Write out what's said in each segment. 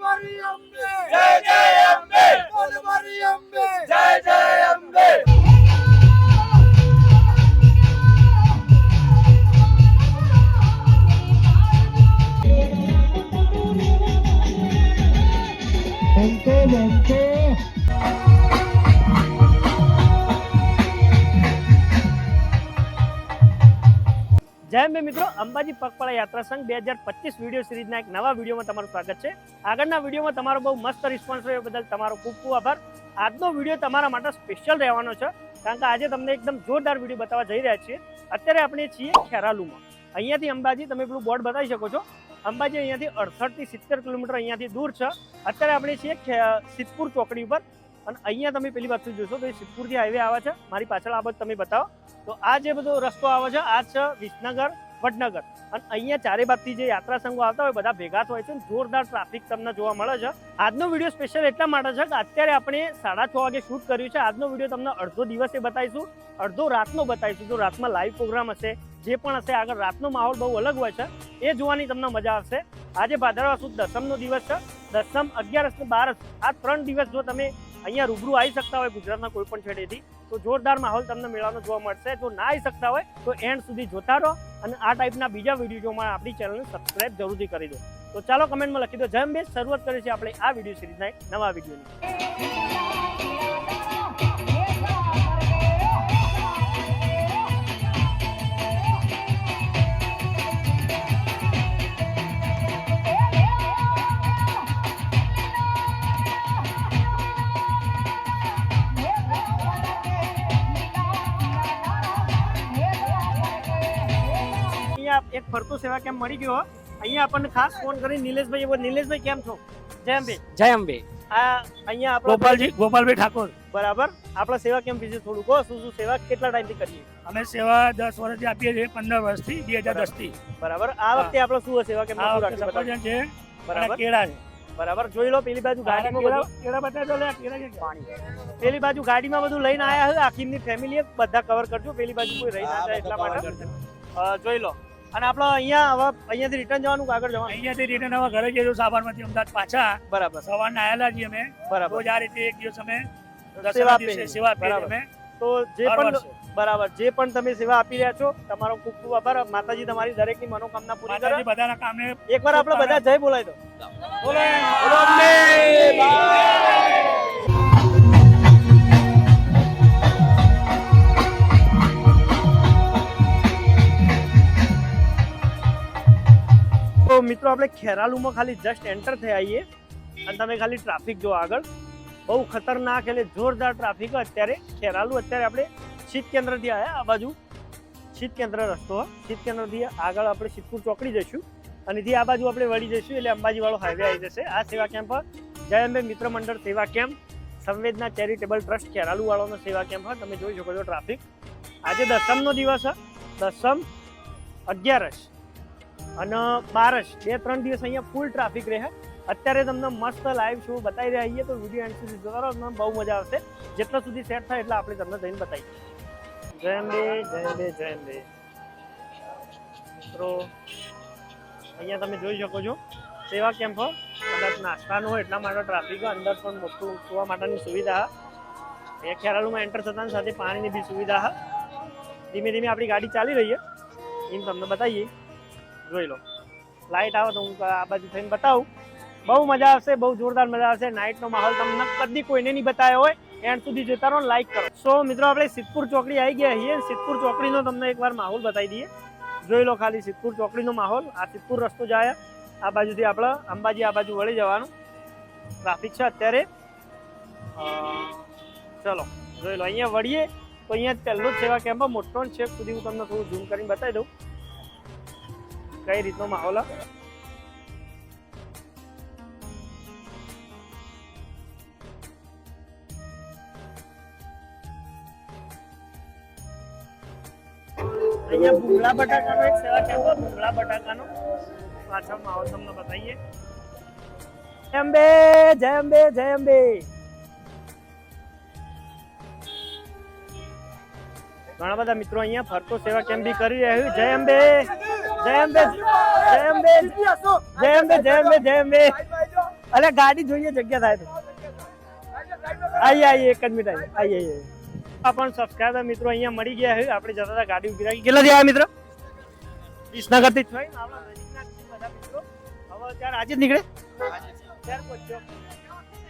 Maria. Ambaji પગપાળા યાત્રા સંઘ બે હજાર પચીસ વીડિયો સિરીઝના એક નવા વિડીયોમાં તમારું સ્વાગત છે. આગળના વિડીયોમાં તમારો બહુ મસ્ત રિસ્પોન્સ રહ્યો બદલ તમારો ખૂબ ખૂબ આભાર. આજનો વીડિયો તમારા માટે સ્પેશિયલ રહેવાનો છે, કારણ કે આજે તમને એકદમ જોરદાર વીડિયો બતાવવા જઈ રહ્યા છીએ. અત્યારે આપણે છીએ ખેરાલુમાં. અહીંયાથી અંબાજી તમે પેલું બોર્ડ બતાવી શકો છો. અંબાજી અહીંયાથી અડસઠથી સિત્તેર કિલોમીટર અહીંયાથી દૂર છે. અત્યારે આપણે છીએ સિદ્ધપુર ચોકડી ઉપર. અને અહીંયા તમે પેલી બાજુ જોશો તો એ સિદ્ધપુરથી હાઈવે આવે છે. મારી પાછળ આ બધું તમે બતાવો. તો આ જે બધો રસ્તો આવે છે, આ છે વિસનગર વડનગર. અને અહીંયા ચારે બાજુથી જે યાત્રા સંઘો આવતા હોય, બધા ભેગા થાય છે જોરદાર ટ્રાફિક તમને જોવા મળે છે. આજનો વીડિયો સ્પેશિયલ એટલા માટે છે કે અત્યારે આપણે સાડા છ વાગે શૂટ કર્યું છે. આજનો વીડિયો તમને અડધો દિવસે બતાવીશું. અડધો રાતનો બતાવીશું. જો રાતમાં લાઈવ પ્રોગ્રામ હશે, જે પણ હશે, આગળ રાતનો માહોલ બહુ અલગ હોય છે, એ જોવાની તમને મજા આવશે. આજે ભાદરવા સુદ દસમનો દિવસ છે. દસમ અગિયારસ ને બારસ આ ત્રણ દિવસ જો તમે અહીંયા રૂબરૂ આવી શકતા હોય ગુજરાતના કોઈ પણ છેડેથી. તો જોરદાર માહોલ તમને મેળાનો જોવા મળશે. જો ના આવી શકતા હોય, તો એન્ડ સુધી જોતા રહો અને આ ટાઈપના બીજા વીડિયો જોવા આપણી ચેનલને સબસ્ક્રાઇબ જરૂરથી કરી દો. તો ચાલો કમેન્ટમાં લખી દો. જેમ બે શરૂઆત કરી છે આપણે આ વીડિયો સિરીઝના એક નવા વિડીયોની. ફરતો સેવા કેમ્પ મળી ગયો અહીંયા આપણને ખાસ ફોન કરી નિલેશભાઈ એવો નિલેશભાઈ કેમ છો? જય અંબે. જય અંબે. આ અહીંયા આપણો ગોપાલજી ગોપાલભાઈ ઠાકોર. બરાબર. આપણા સેવા કેમ્પ વિશે થોડું કહો શું શું સેવા કેટલા ટાઈમથી કરીએ? અમે સેવા દસ વર્ષથી આપીએ છીએ પંદર વર્ષથી બે હજાર દસથી બરાબર. આ વખતે આપણે શું સેવા કેમ્પ છે બરાબર. કેળા છે. બરાબર. જોઈ લો પેલી બાજુ ગાડીમાં કેળા બધું. છે? પેલી બાજુ ગાડીમાં બધું લઈને આયા હોય આખીની ફેમિલી બધા કવર કરજો. પેલી બાજુ કોઈ રહી ના જાય એટલા માટે. જોઈ લો. અને આપણે અહીંયા હવે અહીંયાથી રિટર્ન જવાનું કાગળ આગળ જવાનું? અહીંયાથી રિટર્ન હવે ઘરે જઈશું સાબરમતી અમદાવાદ પાછા. બરાબર. સવારના આવેલા છીએ અમે. બરાબર. રોજ આ રીતે એક દિવસ અમે સેવા આપીએ સેવા બરાબર. અમે. તો જે પણ બરાબર જે પણ તમે સેવા આપી રહ્યા છો તમારો ખૂબ ખૂબ આભાર. માતાજી તમારી દરેકની મનોકામના પૂરી કરે. બધાના કામને એકવાર આપણે બધા જય બોલાય દો. બોલે. બોલો. મિત્રો, આપણે ખેરાલુમાં ખાલી જસ્ટ એન્ટર થઈ આવીએ. અને તમે ખાલી ટ્રાફિક જો આગળ. બહુ ખતરનાક એટલે જોરદાર ટ્રાફિક અત્યારે. ખેરાલુ અત્યારે આપણે શીત કેન્દ્રથી આવ્યા આ બાજુ. શીત કેન્દ્ર રસ્તો. શીત કેન્દ્રથી આગળ આપણે શીતપુર ચોકડી જઈશું. અને જે આ બાજુ આપણે વળી જઈશું, એટલે અંબાજીવાળો હાઈવે આવી જશે. આ સેવા કેમ્પ જય અંબે મિત્ર મંડળ સેવા કેમ્પ સંવેદના ચેરિટેબલ ટ્રસ્ટ ખેરાલુવાળાનો સેવા કેમ્પ તમે જોઈ શકો છો ટ્રાફિક આજે દસમનો દિવસ દસમ અગિયારસ. અને બારસ બે, ત્રણ દિવસ અહીંયા ફૂલ ટ્રાફિક રહે. અત્યારે તમને મસ્ત લાઈવ શો બતાવી રહ્યા છીએ, તો વીડિયો એન્ડ સુધી જોતા રહો બહુ મજા આવશે. જેટલા સુધી સેટ થાય એટલે આપણે તમને જઈને બતાવીએ. જય અંબે જય અંબે જય અંબે મિત્રો, અહીંયા તમે જોઈ શકો છો, સેવા કેમ્પ કદાચ નાસ્તાનું હોય એટલા માટે ટ્રાફિક અંદર પણ મોટું સુવા માટેની સુવિધા એ ખેરાલુમાં એન્ટર થતાની સાથે પાણીની બી સુવિધા ધીમે ધીમે આપણી ગાડી ચાલી રહી છે એમ તમને બતાવીએ. જોઈ લો. લાઇટ આવે તો હું આ બાજુ થઈને બતાવું. બહુ મજા આવશે, બહુ જોરદાર મજા આવશે. નાઇટનો માહોલ તમને કદી કોઈને નહીં બતાવ્યો હોય. એન્ડ સુધી જોતા રહો લાઈક કરો. સો મિત્રો, આપણે સિદ્ધપુર ચોકડી આવી ગયા છીએ. સિદ્ધપુર ચોકડીનો તમને એકવાર માહોલ બતાવી દઈએ. જોઈ લો ખાલી સિદ્ધપુર ચોકડીનો માહોલ. આ સિદ્ધપુર રસ્તો જાય. આ બાજુથી આપણે અંબાજી, આ બાજુ વળી જવાનું. ટ્રાફિક છે અત્યારે. ચલો, જોઈ લો, અહીંયા વળીએ. તો અહીંયા પહેલો જ સેવા કેમ્પ મોટો છે. સુધી હું તમને થોડું ઝૂમ કરીને બતાવી દઉં. કઈ રીતનો માહોલ જય અંબે ઘણા બધા મિત્રો અહીંયા ફરતો સેવા કેમ બી કરી રહ્યું જય અંબે. અરે ગાડી જોઈએ જગ્યા થાય તો. આઈએ આઈએ એક જ મિનિટ આઈએ આઈએ આઈએ આ પણ સબસ્ક્રાઈબર મિત્રો અહીંયા મળી ગયા છે. આપણે જતા હતા ગાડી ઊભી રાખી. કેટલા થયા મિત્રો? વિસનગરથી થઈ આપણા બધા મિત્રો. હવે ત્યારે આજે જ નીકળે? ક્યારે પહોંચ્યો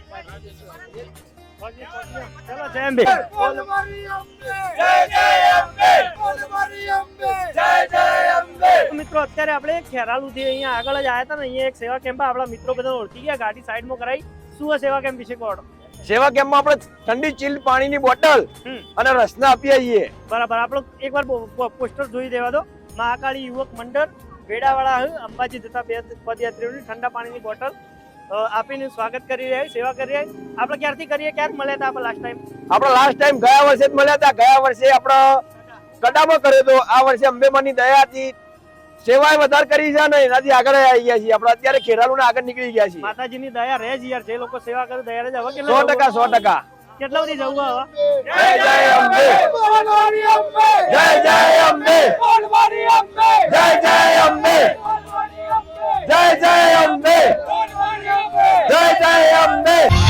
પહોંચી, પહોંચી. ચલો જય અંબે બોલ મારી અંબે જય જય અંબે બોલ મારી અંબે જય જય અંબે મિત્રો અત્યારે આપણે ખેરાલુથી અહીંયા આગળ જ આવ્યા હતા ને અહીંયા એક સેવા કેમ્પ આપણા મિત્રો બધા ઓળખી ગયા. ગાડી સાઈડમાં કરાઈ. શું સેવા કેમ્પ વિશે કહો સેવા કેમ્પમાં આપણે ઠંડી ચીલ્ડ પાણીની બોટલ અને રસના આપીએ છીએ બરાબર. આપણો એકવાર પોસ્ટર જોઈ દેવા દો. મહાકાળી યુવક મંડળ વેડાવાળા અંબાજી જતા બે પદયાત્રીઓની ઠંડા પાણીની બોટલ. આપીને સ્વાગત કરી રહ્યા સેવા કરી રહ્યા આપણે ક્યારથી કરીએ? ક્યારે મળ્યા હતા આપણે લાસ્ટ ટાઈમ આપણે લાસ્ટ ટાઈમ ગયા વર્ષે જ મળ્યા હતા. ગયા વર્ષે આપણે કડામાં કર્યો તો આ વર્ષે અંબેમાની દયાથી સેવાએ વધારે કરી છે ને એનાથી આગળ આવી ગયા છીએ. આપણે અત્યારે ખેરાલુ આગળ નીકળી ગયા છીએ. માતાજીની દયા રહે જ યાર. જે લોકો સેવા કરે દયા રહે હવે સો ટકા સો ટકા. કેટલા બધી જવું હવે? જય જય અંબે. બોલ મારી અંબે. જય જય અંબે. બોલ મારી અંબે જય જય અંબે બોલ મારી અંબે. જય જય અંબે. અંબે જય જય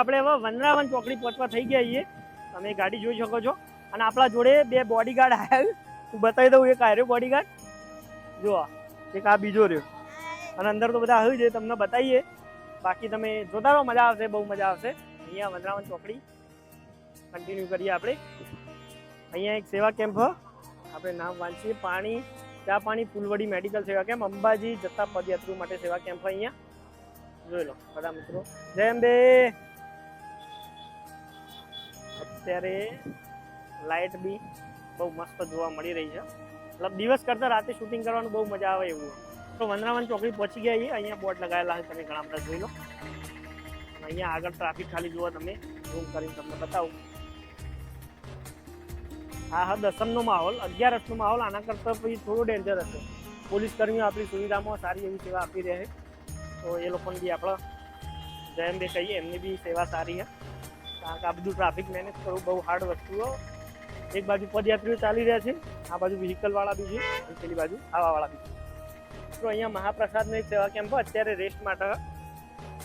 આપણે હવે વનરાવન ચોકડી પહોંચવા થઈ ગયા છીએ. તમે ગાડી જોઈ શકો છો. અને આપણા જોડે બે બોડીગાર્ડ આવ્યા હું બતાવી દઉં એક આવ્યો બોડીગાર્ડ જો એક આ બીજો રહ્યો. અને અંદર તો બધા આવ્યું છે તમને બતાવીએ. બાકી તમે જોતા રહો, મજા આવશે, બહુ મજા આવશે. અહીંયા વનરાવન ચોકડી કન્ટિન્યુ કરીએ આપણે. અહીંયા એક સેવા કેમ્પ આપણે નામ વાંચીએ. પાણી, ચા પાણી, ફૂલવડી મેડિકલ સેવા કેમ્પ, અંબાજી જતા પદયાત્રીઓ માટે સેવા કેમ્પ અહીંયા. જોઈ લો, બધા મિત્રો. જય અંબે! અત્યારે લાઇટ બી બહુ મસ્ત જોવા મળી રહી છે. મતલબ દિવસ કરતાં રાતે શૂટિંગ કરવાનું બહુ મજા આવે એવું તો વંદરાવન ચોકડી પહોંચી ગયા છીએ. અહીંયા બોર્ડ લગાવેલા છે, તમે ઘણા બધા જોઈ લો. અહીંયા આગળ ટ્રાફિક ખાલી જોવા તમે. ઝૂમ કરીને તમને બતાવું. હા હા દસમનો માહોલ અગિયારસનો માહોલ, આના કરતાં પછી થોડો ડેન્જર હશે પોલીસ કર્મીઓ આપણી સુવિધામાં સારી એવી સેવા આપી રહ્યા છે. તો એ લોકોને બી આપણે જયંત કહીએ, એમની બી સેવા સારી છે. કારણ કે આ બધું ટ્રાફિક મેનેજ કરવું બહુ હાર્ડ વસ્તુઓ. એક બાજુ પદયાત્રીઓ ચાલી રહ્યા છે, આ બાજુ vehicle વાળા બી છે, અને પેલી બાજુ આવાવાળા બી છે. તો અહીંયા મહાપ્રસાદનો એક સેવા કેમ્પ અત્યારે રેસ્ટ માટે.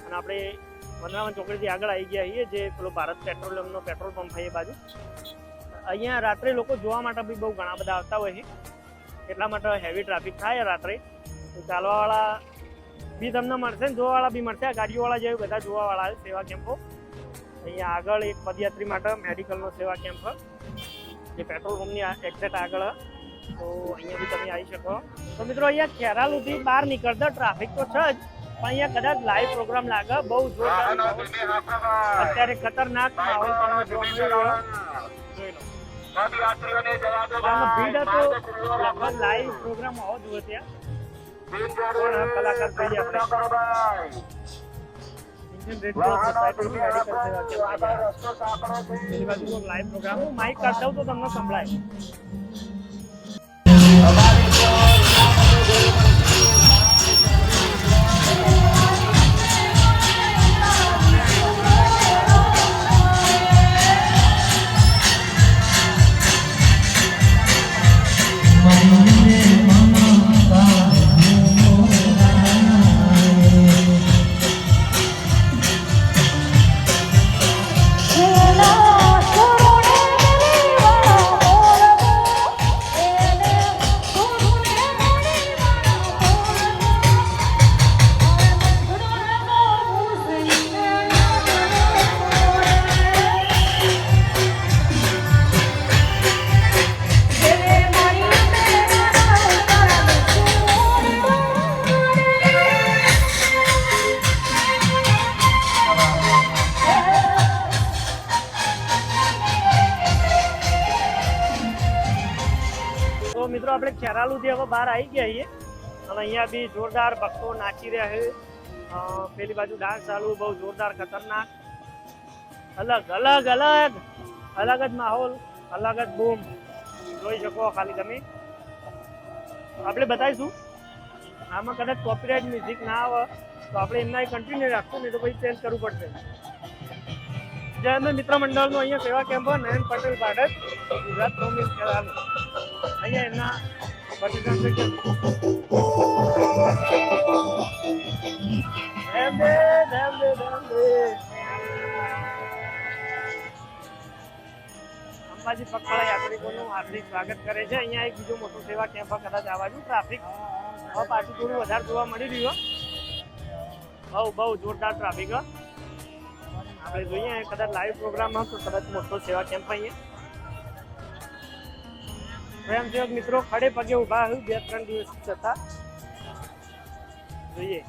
અને આપણે વનરાવન ચોકડીથી આગળ આવી ગયા છીએ, જે પેલો ભારત પેટ્રોલિયમનો પેટ્રોલ પંપ છે એ બાજુ. અહીંયા રાત્રે લોકો જોવા માટે બી બહુ ઘણા બધા આવતા હોય છે. એટલા માટે હેવી ટ્રાફિક થાય રાત્રે. તો ચાલવાવાળા બી તમને મળશે ને, જોવાવાળા બી મળશે. આ ગાડીઓવાળા જેવી બધા જોવાવાળા સેવા કેમ્પો. અહીંયા આગળ એક પદયાત્રી માટે મેડિકલનો સેવા કેમ્પ જે પેટ્રોલ પંપની એક્ઝેક્ટ આગળ. તો અહીંયા બી તમે આવી શકો. તો મિત્રો અહીંયા ખેરાલુથી બહાર નીકળતા ટ્રાફિક તો છે જ પણ અહીંયા કદાચ લાઈવ પ્રોગ્રામ લાગે. બહુ જોરદાર અત્યારે ખતરનાક માહોલ પણ જોવા મળી રહ્યો ભીડ હતો લગભગ લાઈવ પ્રોગ્રામ હોવો જોઈએ ત્યાં. કલાકાર થઈ આપણે ઇન્ડિયન રેડ ક્રોસ મેડિકલ સેવા કેમ્પ લાઈવ પ્રોગ્રામ હું માઇક કાઢ દઉં તો તમને સંભળાય મિત્રો હવે બહાર આવી ગયા છીએ. અને અહીંયા બી જોરદાર ભક્તો નાચી રહ્યા છે. પેલી બાજુ ડાન્સ ચાલુ, બહુ જોરદાર ખતરનાક. અલગ અલગ અલગ. અલગ જ માહોલ, અલગ જ બૂમ. જોઈ શકો ખાલી તમે. આપણે બતાવીશું. આમાં કદાચ કોપીરાઇટ મ્યુઝિક ના આવે, તો આપણે એમના કન્ટિન્યુ રાખશું, નહીં તો પછી ચેન્જ કરવું પડશે. જય અમે મિત્ર મંડળનો અહીંયા સેવા કેમ્પ નયન પટેલ બાડત ગુજરાત ખેલાનું અહીંયા એમના અંબાજી પગપાળા યાત્રિકોનું હાર્દિક સ્વાગત કરે છે. અહીંયા એક બીજો મોટો સેવા કેમ્પ કદાચ આવવાનું ટ્રાફિક હવે પાછું થોડું વધારે જોવા મળી રહ્યું બહુ બહુ જોરદાર ટ્રાફિક આપણે જોઈએ, કદાચ લાઈવ પ્રોગ્રામ હતો કદાચ મોટો સેવા કેમ્પ અહીંયા. સ્વયંસેવક મિત્રો ખડે પગે હોય બે ત્રણ દિવસ જતા જોઈએ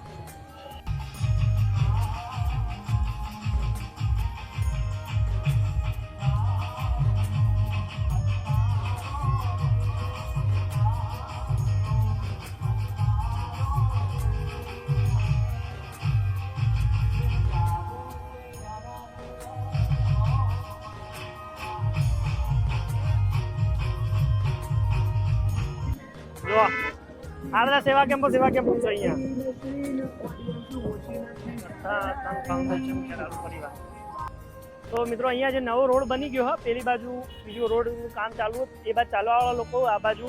સેવા કેમ્પો સેવા કેમ્પો છે અહીંયા હા, તન ફાઉન્ડેશન ખેરાલુ પરિવાર. તો મિત્રો અહીંયા જે નવો રોડ બની ગયો હા પેલી બાજુ બીજો રોડનું કામ ચાલુ હતું. એ બાજુ ચાલવાવાળા લોકો આ બાજુ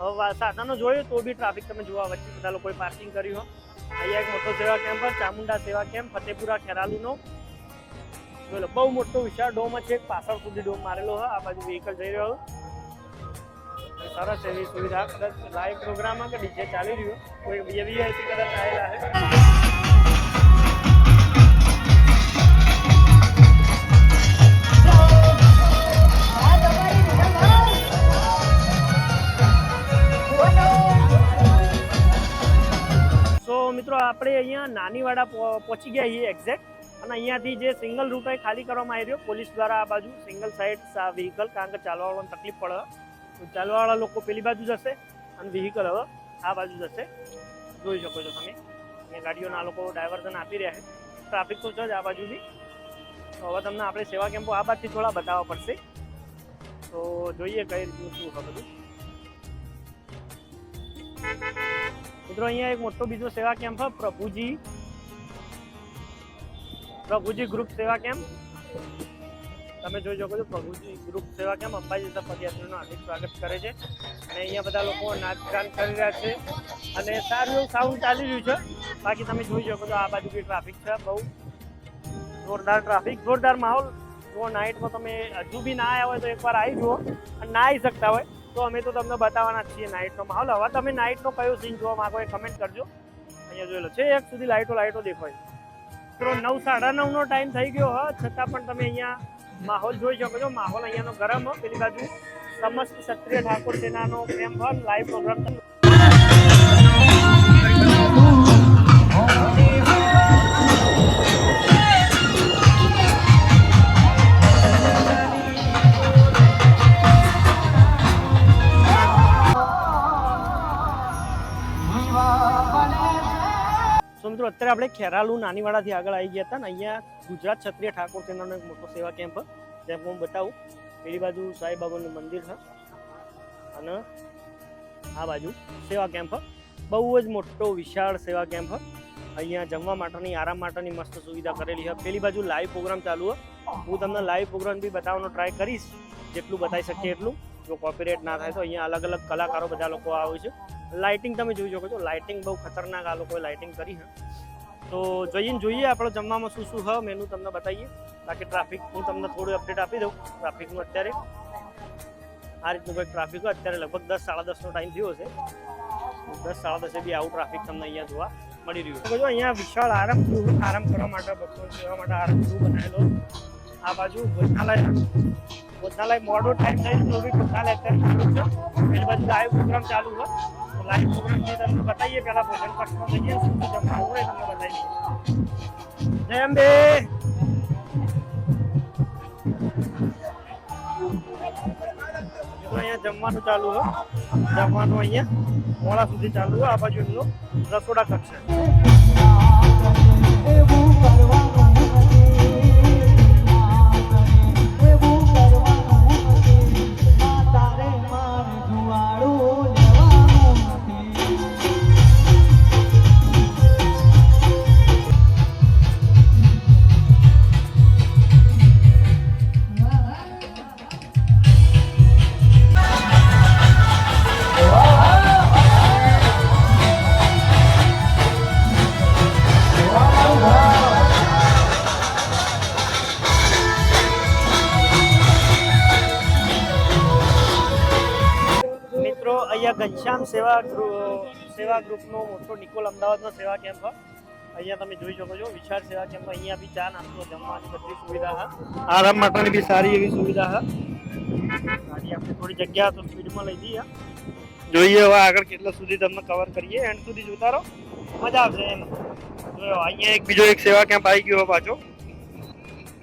અ, વા- સાધનો જોયું તો બી ટ્રાફિક તમે જોવા વચ્ચે બધા લોકોએ પાર્કિંગ કર્યું હોય. અહીંયા એક મોટો સેવા કેમ્પ છે, ચામુંડા સેવા કેમ્પ ફતેપુરા ખેરાલુનો જોઈ લો બહુ મોટો વિશાળ ડોમ છે એક પાછળ સુધી ડોમ મારેલો હોય આ બાજુ વ્હીકલ જઈ રહ્યો સરસ એવી સુવિધા. કદાચ લાઈવ પ્રોગ્રામમાં કે ડીજે ચાલી રહ્યું. કોઈ વીઆઈપી કદાચ આવેલા છે મિત્રો, આપણે અહીંયા નાનીવાડા પહો- પહોંચી ગયા છીએ એક્ઝેક્ટ અને અહીંયાથી જે સિંગલ રૂટ ખાલી કરવામાં આવી રહ્યો, પોલીસ દ્વારા આ બાજુ સિંગલ સાઈડ વ્હીકલ કારણ કે ચાલવાવાળાને તકલીફ પડે. ચાલવાવાળા લોકો પેલી બાજુ જશે અને વ્હીકલ હવે આ બાજુ જશે. જોઈ શકો છો તમે. અહીંયા ગાડીઓના લોકો ડાયવર્ઝન આપી રહ્યા છે. ટ્રાફિક તો છે જ આ બાજુથી. તો હવે તમને આપણે સેવા કેમ્પો આ બાજુથી થોડા બતાવવા પડશે. તો જોઈએ કઈ રીતનું શું છે બધું. મિત્રો, અહીંયા એક મોટો બીજો સેવા કેમ્પ છે, પ્રભુજી. પ્રભુજી ગ્રુપ સેવા કેમ્પ. તમે જોઈ શકો છો પ્રભુજી ગ્રુપ સેવા કેમ અંબાજી જતા પદયાત્રીનું હાર્દિક સ્વાગત કરે છે. અને અહીંયા બધા લોકો નાચગાન કરી રહ્યા છે. અને સારું એવું સાઉન્ડ ચાલી રહ્યું છે. બાકી તમે જોઈ શકો છો આ બાજુ બી ટ્રાફિક છે. બહુ જોરદાર ટ્રાફિક જોરદાર માહોલ. જો નાઇટમાં તમે હજુ બી ના આવ્યા હોય તો એકવાર આવી જુઓ. અને ના આવી શકતા હોય તો અમે તો તમને બતાવવાના છીએ નાઇટનો માહોલ. હવે તમે નાઇટનો કયો સીન જોવા માંગો એ કમેન્ટ કરજો. અહીંયા જોઈ છે એક સુધી લાઇટો લાઇટો દેખાય. મિત્રો, નવ, સાડા નવનો ટાઈમ થઈ ગયો હ છતાં પણ તમે અહીંયા માહોલ જોઈ શકો છો. માહોલ અહીંયાનો ગરમ, પેલી બાજુ સમસ્ત ક્ષત્રિય ઠાકોર સેનાનો પ્રેમ હ લાઈવ પ્રોગ્રામ મિત્રો, અત્યારે આપણે ખેરાલુ નાનીવાડાથી આગળ આવી ગયા હતા ને, અહીંયા ગુજરાત ક્ષત્રિય ઠાકોર સેનાનો એક મોટો સેવા કેમ્પ. જેમ હું બતાવું. પેલી બાજુ સાંઈબાબાનું મંદિર છે અને આ બાજુ સેવા કેમ્પ બહુ જ મોટો વિશાળ સેવા કેમ્પ અહીંયા જમવા માટેની, આરામ માટેની મસ્ત સુવિધા કરેલી છે. પેલી બાજુ લાઈવ પ્રોગ્રામ ચાલુ છે. હું તમને લાઈવ પ્રોગ્રામ બી બતાવવાનો ટ્રાય કરીશ. જેટલું બતાવી શકીએ એટલું. જો કોપીરાઇટ ના થાય તો અહીંયા અલગ અલગ કલાકારો બધા લોકો આવે છે. લાઇટિંગ તમે જોઈ શકો છો. લાઇટિંગ બહુ ખતરનાક આ લોકોએ લાઇટિંગ કરી છે. તો જઈને જોઈએ આપણે જમવામાં શું શું હ મેનુ તમને બતાવીએ. બાકી ટ્રાફિક હું તમને થોડું અપડેટ આપી દઉં. ટ્રાફિકનું અત્યારે આ રીતનું કંઈક ટ્રાફિક હોય અત્યારે લગભગ દસ, સાડા દસનો ટાઈમ થયો છે. દસ, સાડા દસે બી આવું ટ્રાફિક તમને અહીંયા જોવા મળી રહ્યું છે. જો અહીંયા વિશાળ આરામ આરામ કરવા માટે, ભક્તો સેવા માટે આરામ બનાવેલો. આ બાજુ ભોજનાલય ભોજનાલય મોડો ટાઈમ થાય તો બી ભોજનાલય અત્યારે ચાલુ છે. પેલી બાજુ લાઈવ પ્રોગ્રામ ચાલુ તો લાઈવ પ્રોગ્રામ જે તમને બતાવીએ પહેલાં ભોજન પક્ષમાં જઈએ શું જમવાનું હોય તમને બતાવીએ જય અંબે અહીંયા જમવાનું ચાલુ હો. જમવાનું અહીંયા મોડા સુધી ચાલુ આ બાજુ એમનો રસોડા કક્ષ છે. અહીંયા સેવા સેવા ગ્રુપનો મોટો નિકોલ અમદાવાદનો સેવા કેમ્પ અહીંયા તમે જોઈ શકો છો, વિશાળ સેવા કેમ્પ અહીંયા બી ચા નાસ્તો, જમવાની બધી સુવિધા હા. આરામ માટેની બી સારી એવી સુવિધા હા. ગાડી આપણે થોડી જગ્યા તો સ્પીડમાં લઈ જઈએ જોઈએ હવે આગળ કેટલા સુધી તમને કવર કરીએ. એન્ડ સુધી જોતા રહો. મજા આવશે એમ. જોયો, અહીંયા એક બીજો એક સેવા કેમ્પ આવી ગયો પાછો.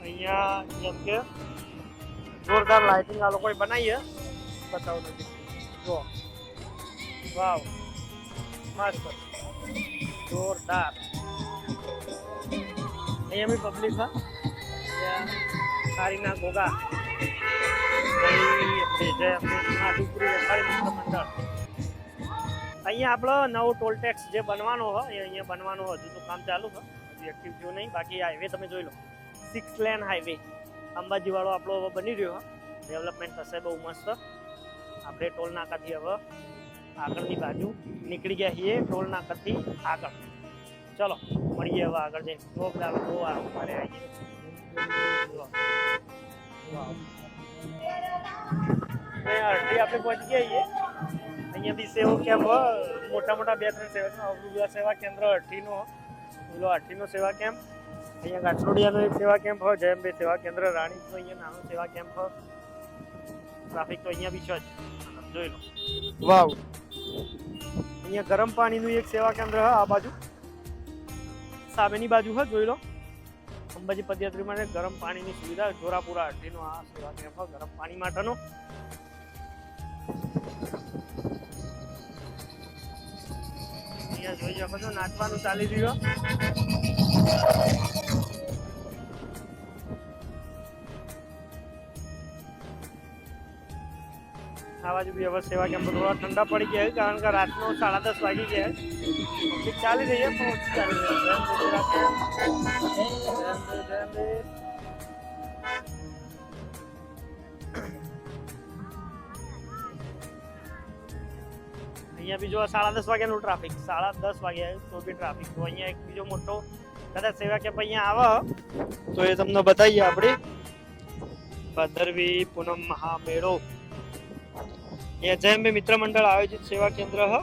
અહીંયા જેમ કે જોરદાર લાઇટિંગ આ લોકોએ બનાવી છે બતાવો તો જો વાવ. મસ્ત જોરદાર. અહીંયા બી પબ્લિક હા. સારીના ગોગા. અહીંયા આપણો નવો ટોલ ટેક્સ જે બનવાનો હોય અહીંયા બનવાનો હજુ તો કામ ચાલુ છે હજી એક્ટિવ થયું નહીં. બાકી હાઈવે તમે જોઈ લો. સિક્સ લેન હાઈવે અંબાજીવાળો આપણો હવે બની રહ્યો ડેવલપમેન્ટ થશે બહુ મસ્ત. આપણે ટોલ નાકાથી હવે. આગળની બાજુ નીકળી ગયા છીએ ટોલ નાકાથી આગળ. ચલો, મળીએ હવે આગળ જઈને. તો બધા લોકો આ મારે આવીએ. અડધી આપણે પહોંચી ગયા છીએ. અહીંયા બી સેવો કેમ્પ. મોટા મોટા બે ત્રણ સેવા અવૃદ્ધા સેવા કેન્દ્ર, અઠ્ઠીનો પેલો અઠ્ઠીનો સેવા કેમ્પ. અહીંયા ગાંઠલોડિયાનો એક સેવા કેમ્પ હોય જયંબે સેવા કેન્દ્ર રાણીનો અહીંયા નાનો સેવા કેમ્પ ટ્રાફિક તો અહીંયા બી છે જ. જોઈ લો. વાવ. અહીંયા ગરમ પાણીનું એક સેવા કેન્દ્ર હા, આ બાજુ. સામેની બાજુ, હા, જોઈ લો. અંબાજી પદયાત્રી માટે ગરમ પાણીની સુવિધા, જોરાપુરા અડ્ડીનો આ સેવા કેન્દ્ર, ગરમ પાણી માટેનો. અહીંયા જોઈ શકો છો, નાચવાનું ચાલી રહ્યું આ બાજુ બી હવે સેવા કેમ્પ થોડા ઠંડા પડી ગયા કારણ કે રાતનો સાડા દસ વાગી ગયા છે. ચાલી રહી છે, પણ ઓછી ચાલી રહી. અહીંયા બીજો સાડા દસ વાગ્યાનું ટ્રાફિક સાડા દસ વાગ્યા તો બી ટ્રાફિક તો અહીંયા એક બીજો મોટો કદાચ સેવા કેમ્પ અહીંયા આવે, તો એ તમને બતાવીએ આપણે. ભદરવી પૂનમ મહામેળો. એ જયંબે મિત્ર મંડળ આયોજિત સેવા કેન્દ્ર હ.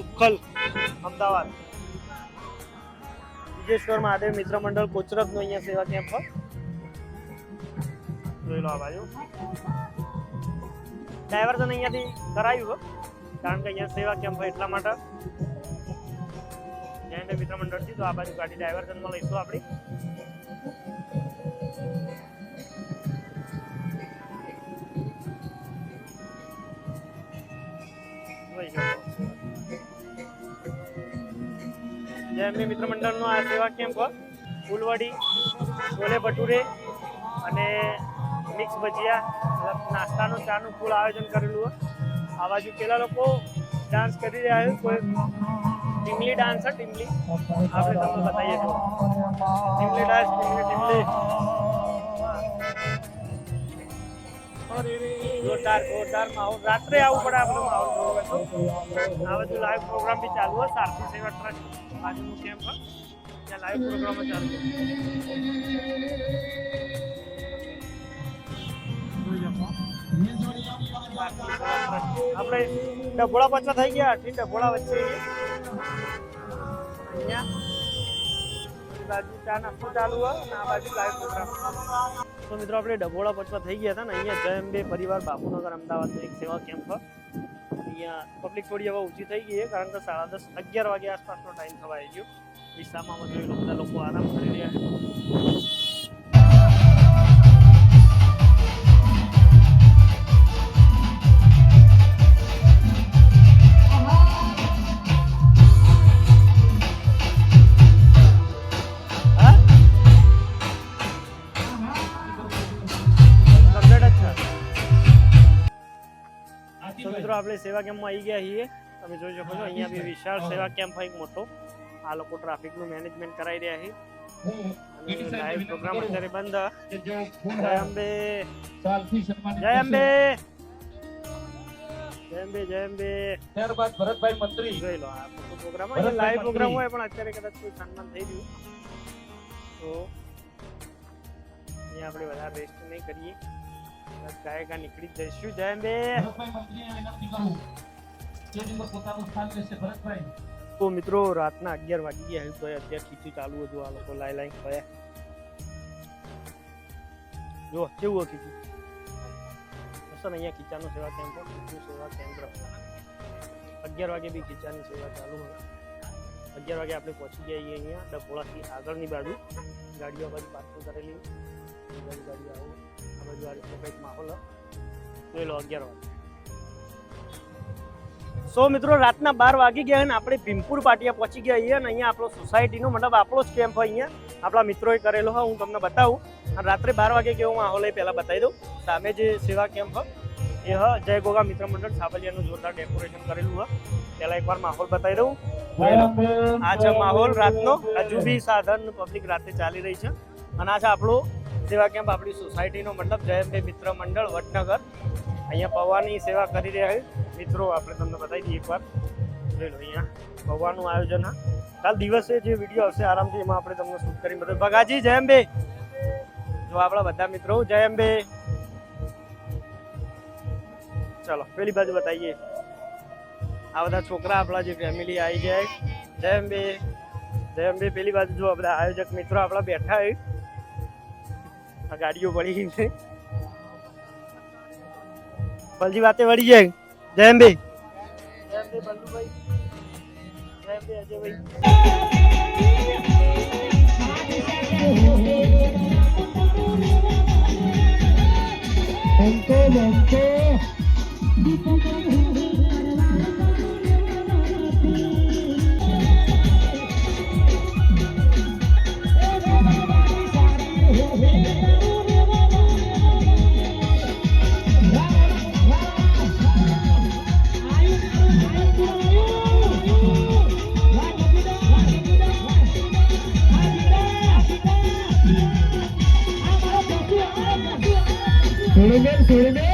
ઉખલ, અમદાવાદ. વિજેશ્વર મહાદેવ મિત્ર મંડળ કોચરબ નો અહીંયા સેવા કેમ્પ જોઈ લો આ બાજુ. ડાયવર્ઝન અહીંયાથી કરાયું કારણ કે અહીંયા સેવા કેમ્પ હોય એટલા માટે. જયંબે મિત્ર મંડળથી તો આ બાજુ ગાડી ડાયવર્ઝનમાં લઈશું આપણી. અંબે મિત્ર મંડળનો આ સેવા કેમ્પ ફૂલવાડી, છોલે ભટુરે અને મિક્સ ભજીયા, નાસ્તાનું ચાનું ફૂલ આયોજન કરેલું આ બાજુ પેલા લોકો ડાન્સ કરી રહ્યા છે. કોઈ ટીમલી ડાન્સ છે ટીમલી. આપણે તમને બતાવીએ જો ટીમલી ડાન્સ ટીમલી ટીમલી. જોરદાર જોરદાર માહોલ રાત્રે આવવું પડે આપણે માહોલ હોય આ બધું લાઈવ પ્રોગ્રામ બી ચાલુ હોય સારથી સેવા ટ્રસ્ટ બાજુનું કેમ્પ ત્યાં લાઈવ પ્રોગ્રામ ચાલુ. આપણે ડભોળા પાછા થઈ ગયા અઠી ડભોળા વચ્ચે અહીંયા. બાજુ ચા નાસ્તો ચાલુ હોય અને આ બાજુ લાઈવ પ્રોગ્રામ તો મિત્રો, આપણે ડભોળા પચવા થઈ ગયા હતા ને, અહીંયા જય અંબે પરિવાર બાપુનગર અમદાવાદનો એક સેવા કેમ્પ અહીંયા પબ્લિક થોડી હવે ઊંચી થઈ ગઈ છે, કારણ કે સાડા દસ, અગિયાર વાગે આસપાસનો ટાઈમ થવા આવી ગયો. વિસ્તારમાં જોઈ લો, બધા લોકો આરામ કરી રહ્યા છે. સેવા કેમ્પમાં આવી ગયા છીએ. તમે જોઈ શકો છો અહીંયા બી વિશાળ સેવા કેમ્પ હોય મોટો. આ લોકો ટ્રાફિકનું મેનેજમેન્ટ કરાવી રહ્યા છે. લાઈવ પ્રોગ્રામ અત્યારે બંધ. જય અંબે. જય અંબે. જય અંબે જય અંબે. ત્યારબાદ ભરતભાઈ મંત્રી. જોઈ લો આ પ્રોગ્રામ અહીંયા લાઈવ પ્રોગ્રામ હોય પણ અત્યારે કદાચ કોઈ સન્માન થઈ ગયું તો અહીંયા આપણે વધારે રેસ્ટ નહીં કરીએ. ગાયકા નીકળી જઈશું. જાય અંબે. ભરતભાઈ મંત્રીને વિનંતી કરું. જે નંબર પોતાનું સ્થાન લેશે ભરતભાઈ. તો મિત્રો રાતના અગિયાર વાગી ગયા તો અત્યારે ખીચું ચાલુ હતું આ લોકો લાઈ લાઈન ફર્યા જો કેવું હતું ખીચું અહીંયા ખીચાનો સેવા કેમ્પ ખીચું સેવા કેન્દ્ર. અગિયાર વાગે બી ખીચાની સેવા ચાલુ હોય. અગિયાર વાગે આપણે પહોંચી જઈએ અહીંયા ડભોળાથી આગળની બાજુ. ગાડીઓ બાજુ પાર્કિંગ કરેલી. એ ગાડી આવું. વાગે સો મિત્રો, રાતના બાર વાગી ગયા અને આપણે ભીમપુર પાટિયા પહોંચી ગયા છીએ અને અહીંયા આપણો સોસાયટીનો મતલબ આપણો જ કેમ્પ હોય અહીંયા. આપણા મિત્રોએ કરેલો હોય, હું તમને બતાવું. અને રાત્રે બાર વાગે કેવો માહોલ હોય પહેલાં બતાવી દઉં. સામે જે સેવા કેમ્પ એ હ, જય ગોગા મિત્ર મંડળ સાબલિયાનું જોરદાર ડેકોરેશન કરેલું હોય પહેલાં એકવાર માહોલ બતાવી દઉં. આ છે માહોલ રાતનો. હજુ બી સાધન પબ્લિક રાતે ચાલી રહી છે. અને આ છે આપણો સેવા કેમ્પ આપણી સોસાયટીનો મતલબ જયંતભાઈ મિત્ર મંડળ વડનગર અહીંયા પૌવાની સેવા કરી રહ્યા છે. મિત્રો, આપણે તમને બતાવી દઈએ એકવાર. જોઈ લો અહીંયા પૌવાનું આયોજન હા. કાલ દિવસે જે વીડિયો આવશે આરામથી એમાં આપણે તમને શૂટ કરી બતાવી બગાજી જય અંબે જો આપણા બધા મિત્રો જય અંબે ચલો, પેલી બાજુ બતાવીએ. આ બધા છોકરા, આપણા જે ફેમિલી આવી જાય. જય અંબે જય અંબે પેલી બાજુ જો બધા આયોજક મિત્રો આપણા બેઠા હોય. આ ગાડીઓ પડી ગઈ છે. બલજી વાતે વળી જાય. જય અંબે. બલ્લુભાઈ. અંબે અજયભાઈ જય અંબે. અજયભાઈ છોડી દે છોડી દે